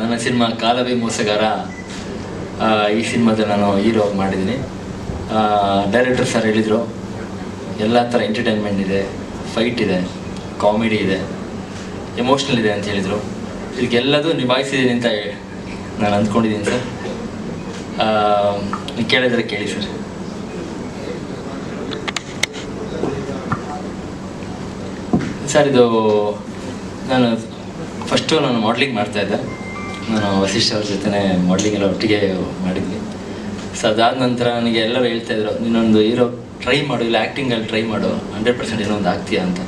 ನನ್ನ ಸಿನಿಮಾ ಕಾಲವೇ ಮೋಸಗಾರ. ಈ ಸಿನಿಮಾದ ನಾನು ಹೀರೋ ಮಾಡಿದ್ದೀನಿ. ಡೈರೆಕ್ಟರ್ ಸರ್ ಹೇಳಿದರು, ಎಲ್ಲ ಥರ ಎಂಟರ್ಟೈನ್ಮೆಂಟ್ ಇದೆ ಫೈಟ್ ಇದೆ ಕಾಮಿಡಿ ಇದೆ ಎಮೋಷ್ನಲ್ ಇದೆ ಅಂತ ಹೇಳಿದರು. ಇದಕ್ಕೆಲ್ಲದೂ ನಿಭಾಯಿಸಿದ್ದೀನಿ ಅಂತ ನಾನು ಅಂದ್ಕೊಂಡಿದ್ದೀನಿ ಸರ್ ನೀವು ಕೇಳಿದ್ರೆ ಕೇಳಿ ಸರ್ ಸರ್ ಇದು ನಾನು ಫಸ್ಟು ನಾನು ಮಾಡ್ಲಿಂಗ್ ಮಾಡ್ತಾಯಿದ್ದೆ ನಾನು ವಸಿಷ್ಠ ಅವ್ರ ಜೊತೆ ಮಾಡ್ಲಿಂಗ್ ಎಲ್ಲ ಒಟ್ಟಿಗೆ ಮಾಡಿದ್ವಿ. ಸೊ ಅದಾದ ನಂತರ ನನಗೆ ಎಲ್ಲರೂ ಹೇಳ್ತಾಯಿದ್ರು ನೀನೊಂದು ಹೀರೋ ಟ್ರೈ ಮಾಡು, ಇಲ್ಲ ಆ್ಯಕ್ಟಿಂಗಲ್ಲಿ ಟ್ರೈ ಮಾಡು ಹಂಡ್ರೆಡ್ ಪರ್ಸೆಂಟ್ ಏನೋ ಒಂದು ಆಗ್ತೀಯಾ ಅಂತ.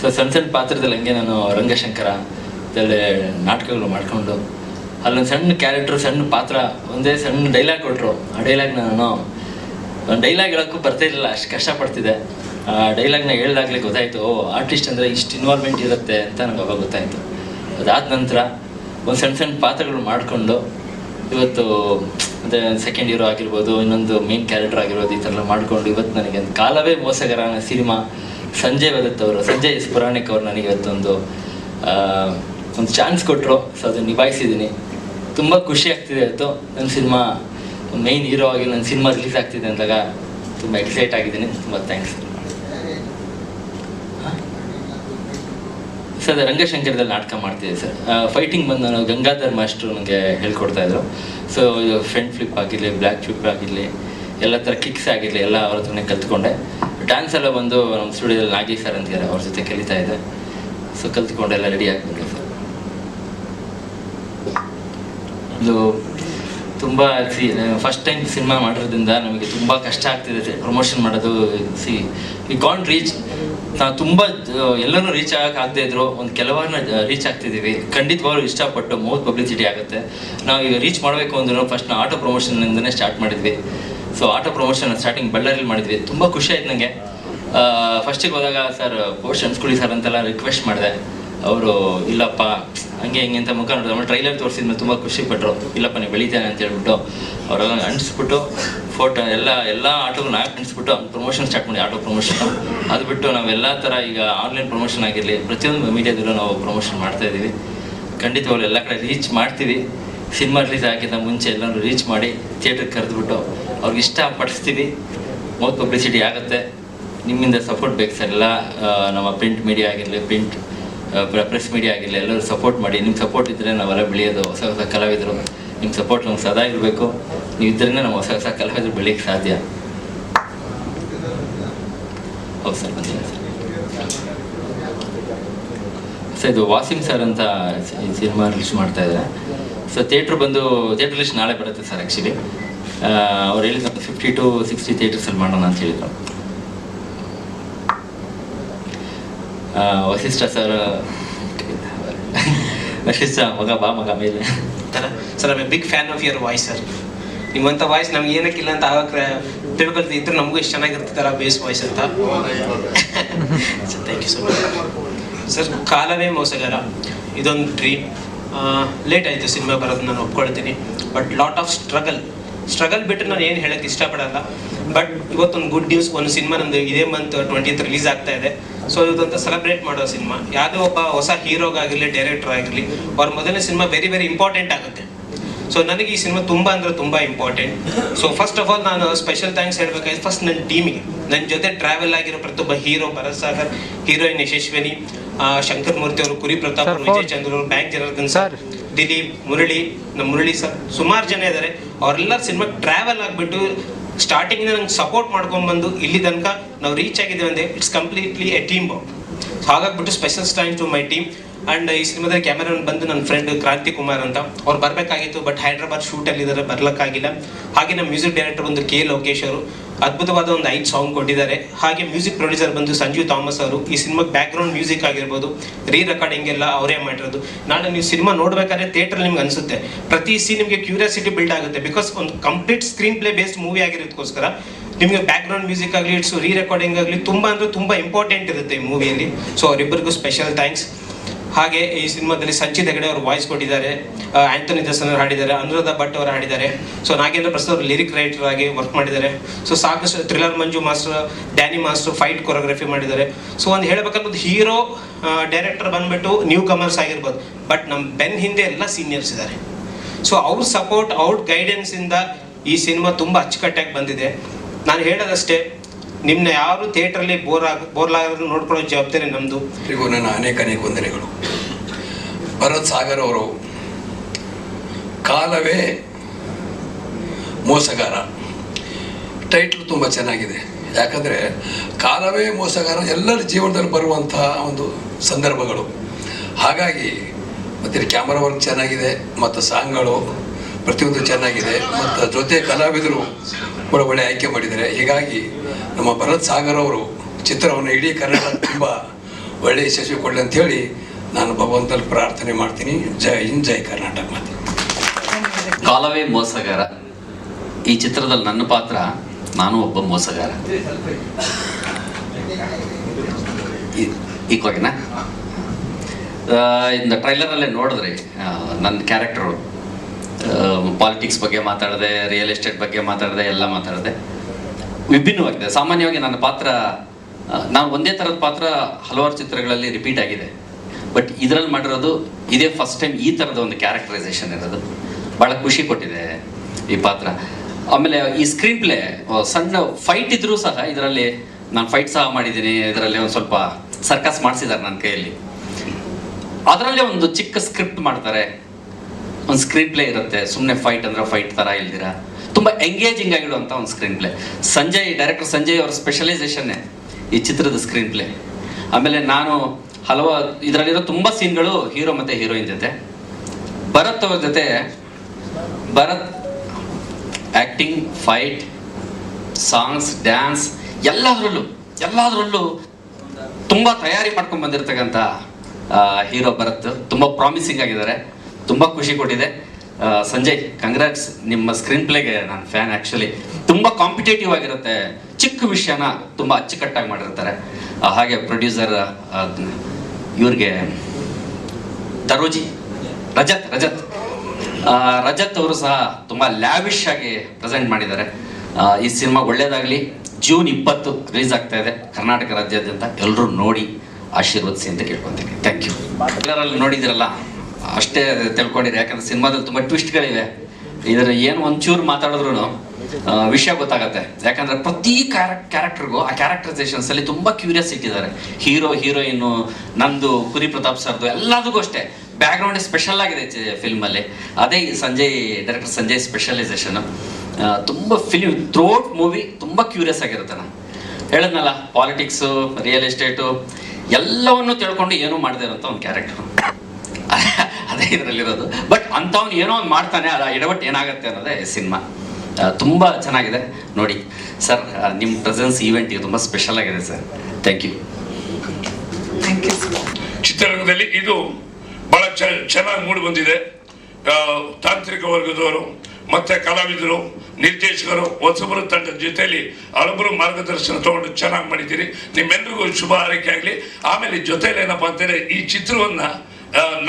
ಸೊ ಸಣ್ಣ ಸಣ್ಣ ಪಾತ್ರದಲ್ಲಿ ಹಂಗೆ ನಾನು ರಂಗಶಂಕರ, ಅದರಲ್ಲಿ ನಾಟಕಗಳು ಮಾಡಿಕೊಂಡು, ಅಲ್ಲೊಂದು ಸಣ್ಣ ಕ್ಯಾರೆಕ್ಟ್ರು ಸಣ್ಣ ಪಾತ್ರ, ಒಂದೇ ಸಣ್ಣ ಡೈಲಾಗ್ ಕೊಟ್ಟರು ಆ ಡೈಲಾಗ್ನ ನಾನು ಡೈಲಾಗ್ ಹೇಳೋಕ್ಕೂ ಬರ್ತಾ ಇರಲಿಲ್ಲ, ಅಷ್ಟು ಕಷ್ಟಪಡ್ತಿದ್ದೆ. ಆ ಡೈಲಾಗ್ನ ಹೇಳ್ದಾಗಲೇ ಗೊತ್ತಾಯಿತು, ಓ ಆರ್ಟಿಸ್ಟ್ ಅಂದರೆ ಇಷ್ಟು ಇನ್ವಾಲ್ವ್ಮೆಂಟ್ ಇರುತ್ತೆ ಅಂತ ನನಗೆ ಅವಾಗ ಗೊತ್ತಾಯಿತು. ಅದಾದ ನಂತರ ಒಂದು ಸಣ್ಣ ಸಣ್ಣ ಪಾತ್ರಗಳು ಮಾಡಿಕೊಂಡು ಇವತ್ತು ಅದೇ ಸೆಕೆಂಡ್ ಹೀರೋ ಆಗಿರ್ಬೋದು, ಇನ್ನೊಂದು ಮೇನ್ ಕ್ಯಾರೆಕ್ಟರ್ ಆಗಿರ್ಬೋದು, ಈ ಥರ ಮಾಡಿಕೊಂಡು ಇವತ್ತು ನನಗೆ ಒಂದು ಕಾಲವೇ ಮೋಸಗಾರ ಅನ್ನೋ ಸಿನಿಮಾ ಸಂಜಯ್ ವದತ್ ಅವರು, ಸಂಜಯ್ ಎಸ್ ಪುರಾಣಿಕ್ ಅವರು ನನಗೆ ಇವತ್ತೊಂದು ಒಂದು ಚಾನ್ಸ್ ಕೊಟ್ಟರು ಸೊ ಅದನ್ನು ನಿಭಾಯಿಸಿದ್ದೀನಿ. ತುಂಬ ಖುಷಿ ಆಗ್ತಿದೆ ಇವತ್ತು. ನನ್ನ ಸಿನಿಮಾ ಮೇಯ್ನ್ ಹೀರೋ ಆಗಿ ನನ್ನ ಸಿನಿಮಾ ರಿಲೀಸ್ ಆಗ್ತಿದೆ ಅಂದಾಗ ತುಂಬ ಎಕ್ಸೈಟ್ ಆಗಿದ್ದೀನಿ. ತುಂಬ ಥ್ಯಾಂಕ್ಸ್ ಸರ್, ರಂಗಶಂಕರದಲ್ಲಿ ನಾಟಕ ಮಾಡ್ತಿದ್ದೆ ಸರ್. ಫೈಟಿಂಗ್ ಬಂದು ನಾನು ಗಂಗಾಧರ್ ಮಾಸ್ಟ್ರು ನನಗೆ ಹೇಳ್ಕೊಡ್ತಾ ಇದ್ರು. ಸೊ ಇದು ಫ್ರಂಟ್ ಫ್ಲಿಪ್ ಆಗಿರಲಿ ಬ್ಲ್ಯಾಕ್ ಫ್ಲಿಪ್ ಆಗಿರಲಿ, ಎಲ್ಲ ಥರ ಕಿಕ್ಸ್ ಆಗಿರಲಿ, ಎಲ್ಲ ಅವ್ರ ಹತ್ರನೇ ಕಲ್ತ್ಕೊಂಡೆ. ಡ್ಯಾನ್ಸ್ ಎಲ್ಲ ಬಂದು ನಮ್ಮ ಸ್ಟುಡಿಯೋದಲ್ಲಿ ನಾಗಿ ಸರ್ ಅಂತಿದ್ದಾರೆ, ಅವ್ರ ಜೊತೆ ಕಲಿತಾ ಇದೆ ಸೊ ಕಲ್ತ್ಕೊಂಡು ಎಲ್ಲ ರೆಡಿ ಆಗಿಬಿಟ್ಟೆ ಸರ್. ಇದು ತುಂಬ ಸಿ ಫಸ್ಟ್ ಟೈಮ್ ಸಿನಿಮಾ ಮಾಡಿರೋದ್ರಿಂದ ನಮಗೆ ತುಂಬ ಕಷ್ಟ ಆಗ್ತಿದೆ ಪ್ರಮೋಷನ್ ಮಾಡೋದು ಸಿ ವಿ ಕಾಂಟ್ ರೀಚ್ ನಾವು ತುಂಬ ಎಲ್ಲರೂ ರೀಚ್ ಆಗಕ್ಕೆ ಆಗದೆ ಇದ್ರು. ಒಂದು ಕೆಲವರನ್ನ ರೀಚ್ ಆಗ್ತಿದ್ದೀವಿ ಖಂಡಿತವಾಗ್ಲೂ ಇಷ್ಟಪಟ್ಟು ಮೌತ್ ಪಬ್ಲಿಸಿಟಿ ಆಗುತ್ತೆ. ನಾವು ಈಗ ರೀಚ್ ಮಾಡಬೇಕು ಅಂದ್ರೆ ಫಸ್ಟ್ ನಾವು ಆಟೋ ಪ್ರಮೋಷನ್ನಿಂದನೇ ಸ್ಟಾರ್ಟ್ ಮಾಡಿದ್ವಿ. ಸೊ ಆಟೋ ಪ್ರಮೋಷನ್ ಸ್ಟಾರ್ಟಿಂಗ್ ಬಳ್ಳಾರಿಲಿ ಮಾಡಿದ್ವಿ. ತುಂಬ ಖುಷಿ ಆಯ್ತು ನನಗೆ ಫಸ್ಟಿಗೆ ಹೋದಾಗ ಸರ್ ಪೋಸ್ಟ್ ಅನ್ಸ್ಕೊಳ್ಳಿ ಸರ್ ಅಂತೆಲ್ಲ ರಿಕ್ವೆಸ್ಟ್ ಮಾಡಿದೆ. ಅವರು, ಇಲ್ಲಪ್ಪ, ಹಂಗೆ ಹಿಂಗೆ ಅಂತ ಮುಖ ನೋಡಿದ್ರೆ ಟ್ರೈಲರ್ ತೋರಿಸಿದ್ಮೇಲೆ ತುಂಬ ಖುಷಿ ಪಟ್ಟರು ಇಲ್ಲಪ್ಪ, ನೀವು ಬೆಳೀತಾನೆ ಅಂತ ಹೇಳ್ಬಿಟ್ಟು. ಅವರೆಲ್ಲ ಅಂಟಿಸ್ಬಿಟ್ಟು ಫೋಟೋ ಎಲ್ಲ ಎಲ್ಲ ಆಟೋಗಳು ನಾವೇ ಕಣಿಸ್ಬಿಟ್ಟು ಪ್ರಮೋಷನ್ ಸ್ಟಾರ್ಟ್ ಮಾಡಿ ಆಟೋ ಪ್ರಮೋಷನ್ ಅದು ಬಿಟ್ಟು ನಾವು ಎಲ್ಲ ಥರ ಈಗ ಆನ್ಲೈನ್ ಪ್ರಮೋಷನ್ ಆಗಿರಲಿ, ಪ್ರತಿಯೊಂದು ಮೀಡಿಯಾದಲ್ಲೂ ನಾವು ಪ್ರಮೋಷನ್ ಮಾಡ್ತಾ ಇದ್ದೀವಿ. ಖಂಡಿತವಾಗ್ಲೂ ಎಲ್ಲ ಕಡೆ ರೀಚ್ ಮಾಡ್ತೀವಿ. ಸಿನಿಮಾ ರಿಲೀಸ್ ಆಗಿದ್ದ ಮುಂಚೆ ಎಲ್ಲರೂ ರೀಚ್ ಮಾಡಿ ಥಿಯೇಟ್ರಿಗೆ ಕರೆದ್ಬಿಟ್ಟು ಅವ್ರಿಗೆ ಇಷ್ಟ ಪಡಿಸ್ತೀವಿ. ಮೌತ್ ಪಬ್ಲಿಸಿಟಿ ಆಗುತ್ತೆ. ನಿಮ್ಮಿಂದ ಸಪೋರ್ಟ್ ಬೇಕು ಸರ್ ಎಲ್ಲ ನಮ್ಮ ಪ್ರಿಂಟ್ ಮೀಡಿಯಾ ಆಗಿರಲಿ ಪ್ರಿಂಟ್ ಪ್ರೆಸ್ ಮೀಡಿಯಾ ಆಗಿರಲಿ, ಎಲ್ಲರೂ ಸಪೋರ್ಟ್ ಮಾಡಿ. ನಿಮ್ಮ ಸಪೋರ್ಟ್ ಇದ್ದರೆ ನಾವೆಲ್ಲ ಬೆಳೆಯೋದು, ಹೊಸ ಹೊಸ ಕಲಾವಿದರು. ನಿಮ್ಮ ಸಪೋರ್ಟ್ ನಮ್ಗೆ ಸದಾ ಇರಬೇಕು. ನೀವು ಇದ್ರೇ ನಾವು ಹೊಸ ಹೊಸ ಕಲಾವಿದರು ಬೆಳೆಯೋಕ್ಕೆ ಸಾಧ್ಯ. ಹೌದು ಸರ್, ಬಂದಿಲ್ಲ ಸರ್. ಸರ್, ಇದು ವಾಸಿಂ ಸರ್ ಅಂತ ಸಿನಿಮಾ ರಿಲೀಸ್ ಮಾಡ್ತಾ ಇದ್ದಾರೆ ಸೊ ಥಿಯೇಟ್ರ್ ಬಂದು ಥಿಯೇಟ್ರ್ ಲಿಸ್ಟ್ ನಾಳೆ ಬರುತ್ತೆ ಸರ್ ಆ್ಯಕ್ಚುಲಿ ಅವ್ರು ಹೇಳಿದ್ರು ಫಿಫ್ಟಿ ಟು ಸಿಕ್ಸ್ಟಿ ಥಿಯೇಟರ್ಸಲ್ಲಿ ಮಾಡೋಣ ಅಂತ ಹೇಳಿದ್ರು. ವಸಿಷ್ಠ ಸರ್, ವಸಿಷ್ಠ ಮಗ ಬಾ ಮಗ ಮೇಲೆ. Sir I big fan of your voice sir ನಿಮ್ಮಂಥ ವಾಯ್ಸ್ ನಮ್ಗೆ ಏನಕ್ಕಿಲ್ಲ ಅಂತ ಆವಾಗ ತಿಳ್ಕೊಳ್ತಾ ಇದ್ರೆ, ನಮಗೂ ಎಷ್ಟು ಚೆನ್ನಾಗಿರ್ತಾರ ಬೇಸ್ ವಾಯ್ಸ್ ಅಂತ. Thank you so much sir ಕಾಲವೇ ಮೋಸಗಾರ. ಇದೊಂದು ಡ್ರೀಮ್ ಲೇಟ್ ಆಯಿತು ಸಿನಿಮಾ ಬರೋದು, ನಾನು ಒಪ್ಕೊಳ್ತೀನಿ. But lot of struggle struggle ಬಿಟ್ಟು ನಾನು ಏನು ಹೇಳಕ್ಕೆ ಇಷ್ಟಪಡಲ್ಲ. ಬಟ್ ಇವತ್ತೊಂದು ಗುಡ್ ನ್ಯೂಸ್ ಒಂದು ಸಿನಿಮಾ ನಂದು ಇದೇ ಮಂತ್ ಟ್ವೆಂಟಿತ್ ರಿಲೀಸ್ ಆಗ್ತಾ ಇದೆ. ಸೊ ಇದೊಂದು ಸೆಲೆಬ್ರೇಟ್ ಮಾಡೋ ಸಿನಿಮಾ ಯಾವುದೇ ಒಬ್ಬ ಹೊಸ ಹೀರೋಗಾಗಿರಲಿ ಡೈರೆಕ್ಟರ್ ಆಗಿರಲಿ, ಅವ್ರ ಮೊದಲನೇ ಸಿನಿಮಾ ವೆರಿ ವೆರಿ ಇಂಪಾರ್ಟೆಂಟ್ ಆಗುತ್ತೆ. ಸೊ ನನಗೆ ಈ ಸಿನಿಮಾ ತುಂಬ ಅಂದ್ರೆ ತುಂಬ important so first of all ನಾನು ಸ್ಪೆಷಲ್ ಥ್ಯಾಂಕ್ಸ್ ಹೇಳ್ಬೇಕಾದ್ರೆ ಫಸ್ಟ್ ನನ್ನ ಟೀಮಿಗೆ ನನ್ನ ಜೊತೆ ಟ್ರಾವೆಲ್ ಆಗಿರೋ ಪ್ರತಿಯೊಬ್ಬ ಹೀರೋ ಭರತ್ ಸಾಗರ್ ಹೀರೋಯಿನ್ ಯಶಸ್ವಿನಿ ಶಂಕರ್ ಮೂರ್ತಿ ಅವರು ಕುರಿ ಪ್ರತಾಪ್ ಅವರು ವಿಜಯ್ ಚಂದ್ರ ಅವರು ಬ್ಯಾಂಕ್ ಜನಾರ್ದನ್ ಸರ್ ದಿಲೀಪ್ ಮುರಳಿ ನಮ್ಮ ಮುರಳಿ ಸರ್ ಸುಮಾರು ಜನ ಇದ್ದಾರೆ ಅವರೆಲ್ಲ ಸಿನಿಮಾ ಟ್ರಾವೆಲ್ ಆಗಿಬಿಟ್ಟು ಸ್ಟಾರ್ಟಿಂಗ್ ನಂಗೆ ಸಪೋರ್ಟ್ ಮಾಡ್ಕೊಂಡ್ಬಂದು ಇಲ್ಲಿ ತನಕ ನಾವು ರೀಚ್ ಆಗಿದ್ದೇವೆ ಅಂದರೆ it's completely a team work ಹಾಗಾಗ್ಬಿಟ್ಟು special thanks to my team and ಈ ಸಿನಿಮಾದ ಕ್ಯಾಮೆರಾಮನ್ ಬಂದು ನನ್ನ ಫ್ರೆಂಡ್ ಕ್ರಾಂತಿ ಕುಮಾರ್ ಅಂತ. ಅವ್ರು ಬರಬೇಕಾಗಿತ್ತು ಬಟ್ ಹೈದ್ರಾಬಾದ್ ಶೂಟಲ್ಲಿ ಇದ್ದಾರೆ, ಬರ್ಲಕ್ಕಾಗಿಲ್ಲ. ಹಾಗೆ ನಮ್ಮ ಮ್ಯೂಸಿಕ್ ಡೈರೆಕ್ಟರ್ ಬಂದು ಕೆ. ಲೋಕೇಶ್ ಅವರು. ಅದ್ಭುತವಾದ ಒಂದು ಐದು ಸಾಂಗ್ ಕೊಟ್ಟಿದ್ದಾರೆ. ಹಾಗೆ ಮ್ಯೂಸಿಕ್ ಪ್ರೊಡ್ಯೂಸರ್ ಬಂದು ಸಂಜೀವ್ ಥಾಮಸ್ ಅವರು. ಈ ಸಿನಿಮಾಗೆ ಬ್ಯಾಕ್ ಗ್ರೌಂಡ್ ಮ್ಯೂಸಿಕ್ ಆಗಿರ್ಬೋದು ರೀ ರೆಕಾರ್ಡಿಂಗ್ ಎಲ್ಲ ಅವರೇ ಮಾಡಿರೋದು. ನಾಳೆ ನೀವು ಸಿನಿಮಾ ನೋಡಬೇಕಾದ್ರೆ ಥಿಯೇಟರ್ ನಿಮ್ಗೆ ಅನಿಸುತ್ತೆ. ಪ್ರತಿ ಸೀನ್ ನಿಮಗೆ ಕ್ಯೂರಿಯಾಸಿಟಿ ಬಿಲ್ಡ್ ಆಗುತ್ತೆ. ಬಿಕಾಸ್ ಒಂದು complete screen play based movie ಆಗಿರೋದಕ್ಕೋಸ್ಕರ ನಿಮಗೆ ಬ್ಯಾಕ್ ಗ್ರೌಂಡ್ ಮ್ಯೂಸಿಕ್ ಆಗಲಿ ಇಟ್ಸ್ ರೀ ರೆಕಾರ್ಡಿಂಗ್ ಆಗಲಿ, ತುಂಬ ಅಂದರೆ ತುಂಬ ಇಂಪಾರ್ಟೆಂಟ್ ಇರುತ್ತೆ ಈ ಮೂವಿಯಲ್ಲಿ ಸೊ ಅವರಿಬ್ಬರಿಗೂ ಸ್ಪೆಷಲ್ ಥ್ಯಾಂಕ್ಸ್ ಹಾಗೆ ಈ ಸಿನಿಮಾದಲ್ಲಿ ಸಂಚಿತ್ ಹೆಗಡೆ ಅವರು ವಾಯ್ಸ್ ಕೊಟ್ಟಿದ್ದಾರೆ. ಆ, ಆಂಟನಿ ದರ್ಶನ್ ಅವರು ಹಾಡಿದ್ದಾರೆ ಅನುರಾಧ ಭಟ್ ಅವರು ಹಾಡಿದ್ದಾರೆ. ಸೊ ನಾಗೇಂದ್ರ ಪ್ರಸಾದ್ ಅವರು ಲಿರಿಕ್ ರೈಟರ್ ಆಗಿ ವರ್ಕ್ ಮಾಡಿದ್ದಾರೆ. ಸೊ ಸಾಕಷ್ಟು Thriller Manju master Danny master fight choreography ಮಾಡಿದ್ದಾರೆ. ಸೊ ಒಂದು ಹೇಳಬೇಕಂದ್ರೆ ಒಂದು ಹೀರೋ ಡೈರೆಕ್ಟರ್ ಬಂದ್ಬಿಟ್ಟು ನ್ಯೂ ಕಮರ್ಸ್ ಆಗಿರ್ಬೋದು. ಬಟ್ ನಮ್ಮ ಬೆನ್ ಹಿಂದೆ ಎಲ್ಲ ಸೀನಿಯರ್ಸ್ ಇದ್ದಾರೆ. ಸೊ ಅವ್ರ ಸಪೋರ್ಟ್ ಅವ್ರ ಗೈಡೆನ್ಸ್ ಇಂದ ಈ ಸಿನಿಮಾ ತುಂಬ ಅಚ್ಚುಕಟ್ಟಾಗಿ ಬಂದಿದೆ. ನಾನು ಹೇಳೋದಷ್ಟೇ ನಿಮ್ಮನ್ನ ಯಾರು ಥಿಯೇಟ್ರಲ್ಲಿ ಬೋರ್ ಆಗ ಬೋರ್ಲಾಗ ನೋಡ್ಕೊಳ್ಳೋ ಜವಾಬ್ದಾರಿ ನಮ್ಮದು ನನ್ನ ಅನೇಕ ಅನೇಕ ವಂದನೆಗಳು. ಭರತ್ ಸಾಗರ್ ಅವರು ಕಾಲವೇ ಮೋಸಗಾರ. ಟೈಟ್ಲ್ ತುಂಬ ಚೆನ್ನಾಗಿದೆ. ಯಾಕಂದರೆ ಕಾಲವೇ ಮೋಸಗಾರ, ಎಲ್ಲರ ಜೀವನದಲ್ಲಿ ಬರುವಂತಹ ಒಂದು ಸಂದರ್ಭಗಳು. ಹಾಗಾಗಿ ಮತ್ತು ಕ್ಯಾಮರಾ ವರ್ಕ್ ಚೆನ್ನಾಗಿದೆ, ಮತ್ತು ಸಾಂಗ್ಗಳು ಪ್ರತಿಯೊಂದು ಚೆನ್ನಾಗಿದೆ, ಮತ್ತು ಜೊತೆ ಕಲಾವಿದರು ಕೂಡ ಒಳ್ಳೆ ಆಯ್ಕೆ ಮಾಡಿದ್ದಾರೆ. ಹೀಗಾಗಿ ನಮ್ಮ ಭರತ್ ಸಾಗರ್ ಅವರು ಚಿತ್ರವನ್ನು ಇಡೀ ಕನ್ನಡ ತುಂಬ ಒಳ್ಳೆಯ ಯಶಸ್ವಿ ಕೊಡಲಿ ಅಂತೇಳಿ ನಾನು ಭಗವಂತಲ್ಲಿ ಪ್ರಾರ್ಥನೆ ಮಾಡ್ತೀನಿ. ಜೈ ಹಿಂದ್, ಜೈ ಕರ್ನಾಟಕ ಮಾತೆ. ಕಾಲವೇ ಮೋಸಗಾರ. ಈ ಚಿತ್ರದಲ್ಲಿ ನನ್ನ ಪಾತ್ರ ನಾನು ಒಬ್ಬ ಮೋಸಗಾರ. ಈಕ್ವಾಗೆನಾ ಇಂದ ಟ್ರೈಲರಲ್ಲೇ ನೋಡಿದ್ರಿ ನನ್ನ ಕ್ಯಾರೆಕ್ಟರು ಪಾಲಿಟಿಕ್ಸ್ ಬಗ್ಗೆ ಮಾತಾಡಿದೆ ರಿಯಲ್ ಎಸ್ಟೇಟ್ ಬಗ್ಗೆ ಮಾತಾಡಿದೆ, ಎಲ್ಲ ಮಾತಾಡಿದೆ. ವಿಭಿನ್ನವಾಗಿದೆ. ಸಾಮಾನ್ಯವಾಗಿ ನನ್ನ ಪಾತ್ರ ನಾನು ಒಂದೇ ಥರದ ಪಾತ್ರ ಹಲವಾರು ಚಿತ್ರಗಳಲ್ಲಿ ರಿಪೀಟ್ ಆಗಿದೆ. ಬಟ್ ಇದರಲ್ಲಿ ಮಾಡಿರೋದು ಇದೇ ಫಸ್ಟ್ ಟೈಮ್ ಈ ಥರದ ಒಂದು ಕ್ಯಾರೆಕ್ಟರೈಸೇಷನ್ ಇರೋದು. ಭಾಳ ಖುಷಿ ಕೊಟ್ಟಿದೆ ಈ ಪಾತ್ರ. ಆಮೇಲೆ ಈ ಸ್ಕ್ರೀನ್ ಪ್ಲೇ ಸಣ್ಣ ಫೈಟ್ ಇದ್ರೂ ಸಹ ಇದರಲ್ಲಿ ನಾನು ಫೈಟ್ ಸಹ ಮಾಡಿದ್ದೀನಿ, ಇದರಲ್ಲಿ ಒಂದು ಸ್ವಲ್ಪ ಸರ್ಕಸ್ ಮಾಡಿಸಿದ್ದಾರೆ ನನ್ನ ಕೈಯಲ್ಲಿ. ಅದರಲ್ಲೇ ಒಂದು ಚಿಕ್ಕ ಸ್ಕ್ರಿಪ್ಟ್ ಮಾಡ್ತಾರೆ. ಒಂದು ಸ್ಕ್ರೀನ್ ಪ್ಲೇ ಇರುತ್ತೆ. ಸುಮ್ಮನೆ ಫೈಟ್ ಅಂದ್ರೆ ಫೈಟ್ ಥರ ಇಲ್ದಿರ. ತುಂಬ ಎಂಗೇಜಿಂಗ್ ಆಗಿಡುವಂಥ ಒಂದು screen play Sanjay director Sanjay ಅವರ ಸ್ಪೆಷಲೈಸೇಷನ್ನೇ ಈ ಚಿತ್ರದ ಸ್ಕ್ರೀನ್ ಪ್ಲೇ ಆಮೇಲೆ ನಾನು ಹಲವು ಇದರಲ್ಲಿರೋ ತುಂಬ ಸೀನ್ಗಳು ಹೀರೋ ಮತ್ತು ಹೀರೋಯಿನ್ ಜೊತೆ. ಭರತ್ ಅವ್ರ ಜೊತೆ Bharath acting fight songs dance ಎಲ್ಲದರಲ್ಲೂ ಎಲ್ಲದರಲ್ಲೂ ತುಂಬ ತಯಾರಿ ಮಾಡ್ಕೊಂಡು ಬಂದಿರತಕ್ಕಂಥ ಹೀರೋ ಭರತ್. ತುಂಬ ಪ್ರಾಮಿಸಿಂಗ್ ಆಗಿದ್ದಾರೆ. ತುಂಬ ಖುಷಿ ಕೊಟ್ಟಿದೆ. ಸಂಜಯ್ ಕಂಗ್ರಾಟ್ಸ್ ನಿಮ್ಮ ಸ್ಕ್ರೀನ್ ಪ್ಲೇಗೆ ನಾನು ಫ್ಯಾನ್ ಆ್ಯಕ್ಚುಲಿ ತುಂಬ ಕಾಂಪಿಟೇಟಿವ್ ಆಗಿರುತ್ತೆ. ಚಿಕ್ಕ ವಿಷಯನ ತುಂಬ ಅಚ್ಚುಕಟ್ಟಾಗಿ ಮಾಡಿರ್ತಾರೆ. ಹಾಗೆ ಪ್ರೊಡ್ಯೂಸರ್ ಇವ್ರಿಗೆ ತರೋಜಿ. ರಜತ್ ರಜತ್. ರಜತ್ ಅವರು ಸಹ ತುಂಬ ಲ್ಯಾವಿಶ್ ಆಗಿ ಪ್ರೆಸೆಂಟ್ ಮಾಡಿದ್ದಾರೆ. ಈ ಸಿನಿಮಾ ಒಳ್ಳೇದಾಗಲಿ. ಜೂನ್ ಇಪ್ಪತ್ತು ರಿಲೀಸ್ ಆಗ್ತಾ ಇದೆ ಕರ್ನಾಟಕ ರಾಜ್ಯಾದ್ಯಂತ. ಎಲ್ಲರೂ ನೋಡಿ ಆಶೀರ್ವದಿಸಿ ಅಂತ ಕೇಳ್ಕೊತೀನಿ. ಥ್ಯಾಂಕ್ ಯು ಎಲ್ಲರಲ್ಲಿ ನೋಡಿದಿರಲ್ಲ ಅಷ್ಟೇ ತಿಳ್ಕೊಂಡಿರಿ ಯಾಕಂದ್ರೆ ಸಿನಿಮಾದಲ್ಲಿ ತುಂಬ ಟ್ವಿಸ್ಟ್ಗಳಿವೆ ಇದರ ಏನು ಒಂಚೂರು ಮಾತಾಡಿದ್ರು ವಿಷಯ ಗೊತ್ತಾಗತ್ತೆ. ಯಾಕಂದ್ರೆ ಪ್ರತಿ ಕ್ಯಾರೆಕ್ಟರ್ಗೂ ಆ ಕ್ಯಾರೆಕ್ಟರೈಸೇಷನ್ಸ್ ಅಲ್ಲಿ ತುಂಬಾ ಕ್ಯೂರಿಯಸ್ ಇಟ್ಟಿದ್ದಾರೆ. ಹೀರೋ ಹೀರೋಯಿನ್ನು ನಂದು ಕುರಿ ಪ್ರತಾಪ್ ಸರ್ದು, ಎಲ್ಲದಕ್ಕೂ ಅಷ್ಟೇ. ಬ್ಯಾಕ್ ಗ್ರೌಂಡ್ ಸ್ಪೆಷಲ್ ಆಗಿದೆ ಫಿಲ್ಮ್ ಅಲ್ಲಿ ಅದೇ ಸಂಜಯ್ ಡೈರೆಕ್ಟರ್ ಸಂಜಯ್ ಸ್ಪೆಷಲೈಸೇಷನ್ ತುಂಬ ಫಿಲ್ಮ್ ಥ್ರೋಟ್ ಮೂವಿ ತುಂಬ ಕ್ಯೂರಿಯಸ್ ಆಗಿರುತ್ತೆ ನಾನು ಹೇಳದ್ನಲ್ಲ ಪಾಲಿಟಿಕ್ಸು ರಿಯಲ್ ಎಸ್ಟೇಟು ಎಲ್ಲವನ್ನು ತಿಳ್ಕೊಂಡು ಏನೂ ಮಾಡದೇ ಇರೋಂಥ ಒಂದು ಕ್ಯಾರೆಕ್ಟರ್ ಅದೇ ಇದರಲ್ಲಿರೋದು. ಬಟ್ ಅಂಥವ್ನು ಏನೋ ಒಂದು ಮಾಡ್ತಾನೆ ಅದು ಎಡವಟ್ಟು ಏನಾಗುತ್ತೆ ಅನ್ನೋದೇ ಸಿನಿಮಾ. ತುಂಬ ಚೆನ್ನಾಗಿದೆ. ನೋಡಿ ಸರ್ ನಿಮ್ಮ ಪ್ರೆಸೆನ್ಸ್ ಈವೆಂಟಿಗೆ ತುಂಬ ಸ್ಪೆಷಲ್ ಆಗಿದೆ ಸರ್. ಥ್ಯಾಂಕ್ ಯು ಚಿತ್ರರಂಗದಲ್ಲಿ ಇದು ಬಹಳ ಚ- ಚೆನ್ನಾಗಿ ಮೂಡಿ ಬಂದಿದೆ. ತಾಂತ್ರಿಕ ವರ್ಗದವರು ಮತ್ತೆ ಕಲಾವಿದರು ನಿರ್ದೇಶಕರು ಹೊಸಬರು ತಂಡದ ಜೊತೆಯಲ್ಲಿ ಹಲವರು ಮಾರ್ಗದರ್ಶನ ತಗೊಂಡು ಚೆನ್ನಾಗಿ ಮಾಡಿದ್ದೀರಿ. ನಿಮ್ಮೆಲ್ಲರಿಗೂ ಶುಭ ಹಾರೈಕೆ ಆಗಲಿ. ಆಮೇಲೆ ಜೊತೆಯಲ್ಲಿ ಏನಪ್ಪಾ ಅಂತಂದರೆ ಈ ಚಿತ್ರವನ್ನ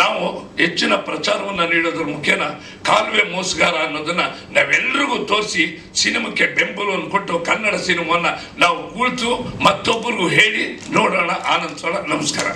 ನಾವು ಹೆಚ್ಚಿನ ಪ್ರಚಾರವನ್ನು ನೀಡೋದ್ರ ಮುಖೇನ ಕಾಲುವೆ ಮೋಸಗಾರ ಅನ್ನೋದನ್ನ ನಾವೆಲ್ಲರಿಗೂ ತೋರಿಸಿ ಸಿನಿಮಾಕ್ಕೆ ಬೆಂಬಲವನ್ನು ಕೊಟ್ಟು ಕನ್ನಡ ಸಿನಿಮಾವನ್ನು ನಾವು ಕುಳಿತು ಮತ್ತೊಬ್ಬರಿಗೂ ಹೇಳಿ ನೋಡೋಣ ಆನಂದಿಸೋಣ ನಮಸ್ಕಾರ.